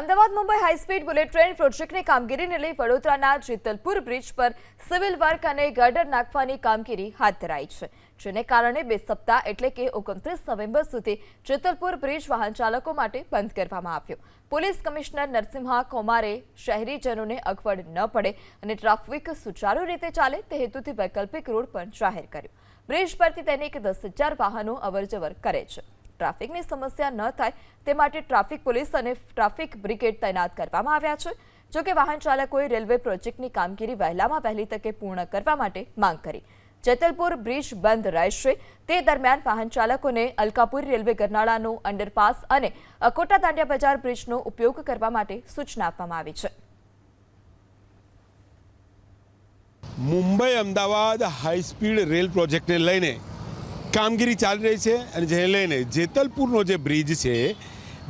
Ahmedabad Mumbai high speed bullet train પ્રોજેક્ટની કામગીરીને લઈ વડોદરાના જેતલપુર બ્રિજ પર સિવિલ વર્ક અને ગર્ડર નાખવાની કામગીરી હાથ ધરાઈ છે, જેને કારણે બે સપ્તાહ એટલે કે ઓગણત્રીસ નવેમ્બર સુધી જેતલપુર બ્રિજ વાહન ચાલકો માટે બંધ કરવામાં આવ્યો. પોલીસ કમિશનર નરસિંહા કૌમારે શહેરીજનોને અગવડ ન પડે અને ટ્રાફિક સુચારુ રીતે ચાલે તે હેતુથી વૈકલ્પિક રોડ પણ જાહેર કર્યો. બ્રિજ પરથી દૈનિક દસ હજાર વાહનો અવરજવર કરે છે. ટ્રાફિકની સમસ્યા ન થાય તે માટે ટ્રાફિક પોલીસ અને ટ્રાફિક બ્રિગેડ તૈનાત કરવામાં આવ્યા છે. જોકે વાહન ચાલકોએ રેલવે પ્રોજેક્ટની કામગીરી વહેલામાં વહેલી તકે પૂર્ણ કરવા માટે માંગ કરી. જેતલપુર બ્રિજ બંધ રહેશે. તે દરમિયાન વાહન ચાલકોને અલકાપુર રેલવે ગરનાળાનો અંડરપાસ અને અકોટા દાંડિયા બજાર બ્રિજનો ઉપયોગ કરવા માટે સૂચના આપવામાં આવી છે. મુંબઈ અમદાવાદ હાઈસ્પીડ રેલ પ્રોજેક્ટને લઈને કામગીરી ચાલી રહી છે અને જેને લઈને જેતલપુરનો જે બ્રિજ છે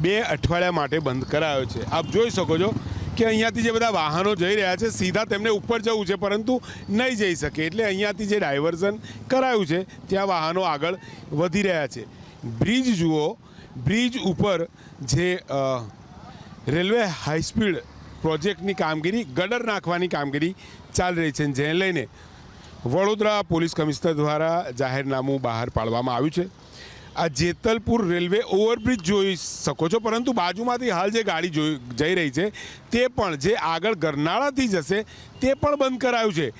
બે અઠવાડિયા માટે બંધ કરાયો છે. આપ જોઈ શકો છો કે અહીંયાથી જે બધા વાહનો જઈ રહ્યા છે, સીધા તેમને ઉપર જવું છે, પરંતુ નહીં જઈ શકે. એટલે અહીંયાથી જે ડાયવર્ઝન કરાયું છે, ત્યાં વાહનો આગળ વધી રહ્યા છે. બ્રિજ જુઓ, બ્રિજ ઉપર જે રેલવે હાઈસ્પીડ પ્રોજેક્ટની કામગીરી ગડર નાખવાની કામગીરી ચાલી રહી છે જેને લઈને વડોદરા પોલીસ કમિશનર દ્વારા જાહેરનામું બહાર પાડવામાં આવ્યું છે. આ જેતલપુર રેલવે ઓવરબ્રિજ જોઈ શકો છો, પરંતુ બાજુમાંથી હાલ જે ગાડી જોઈ જઈ રહી છે, તે પણ જે આગળ ગરનાળાથી જશે, તે પણ બંધ કરાયું છે.